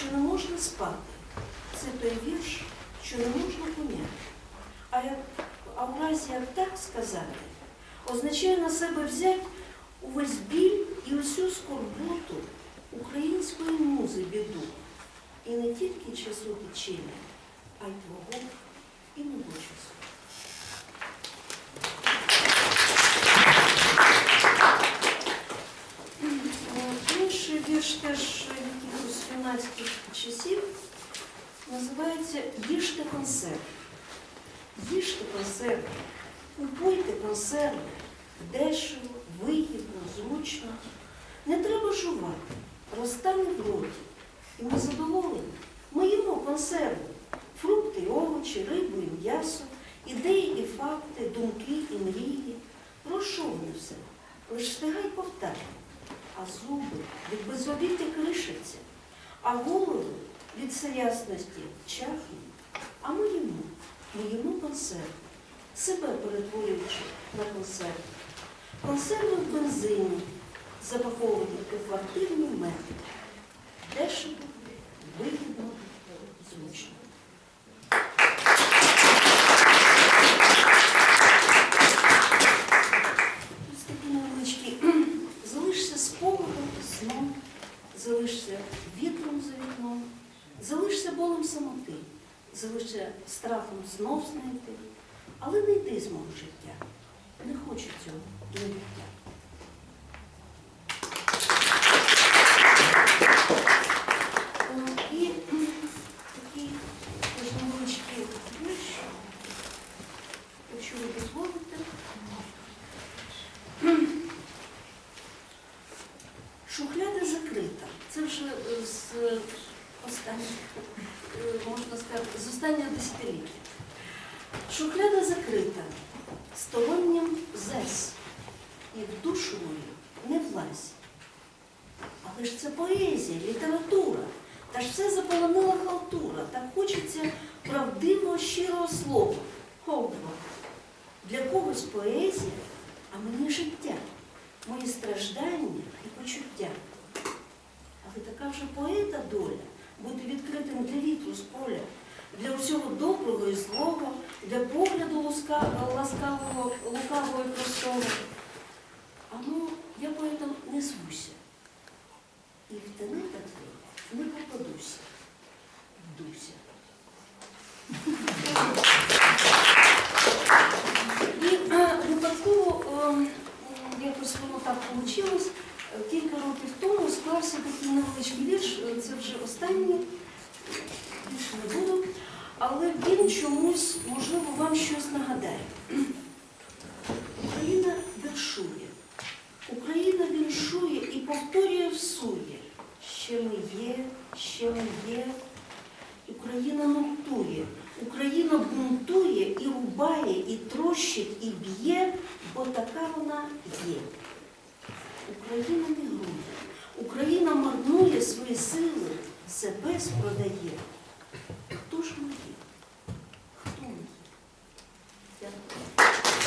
що не можна спати. Це той вірш, що не можна поняти. А, як, а в разі як так сказати, означає на себе взяти увесь біль і усю скорботу української музи біду. І не тільки часу печення, а й твого і мого часу. Е, Інший вірш теж якихось юнацьких часів називається Їжте консерви. Їжте консерви, купуйте консерви, дешево, вигідно, зручно. Не треба жувати, розтане в роті. І ми задоволені. Ми їмо консерви, фрукти, овочі, рибу і м'ясо, ідеї і факти, думки і мрії. Що все? Лиш встигай повтати. А зуби від безобіти кришаться, а голови від всеясності чахнуть. А ми їмо, ми їмо себе перетворюючи на консерви. Консерви в бензині, запаковані у квартирні метри. Дешево, вигідно, зручно. Залишся спогадом і сном, залишся залишся болем самоти, залишся страхом знов знайти, але не йди з мого життя. Не хочу цього для життя. І такий невеличкий вірш, якщо ви дозволите. Шухляда закрита. Це вже з останніх, е, можна сказати, з останнього десятиліття. Шухляда закрита стороннім зес, і в душу мою не влазь. Але ж це поезія, література. Та ж все заполонила халтура. Так хочеться правдивого, щирого слова. Обва. Для когось поезія, а мені життя, мої страждання і почуття. Але така вже поета доля бути відкритим для вітру з поля, для всього доброго і злого, для погляду ласкавого, лукавого і простого. А ну, я поетом не звуся. І в тенетах не попадуся. Вдуся. Кілька років тому склався такий невеличкий вірш, це вже останній, більше не буду, але він чомусь, можливо, вам щось нагадає. Україна віршує, Україна віншує і повторює всує. Ще ми є, ще ми є. Україна нотує, Україна бунтує і рубає, і трощить, і б'є, бо така вона є. Україна мігрує, Україна марнує свої сили, себе спродає.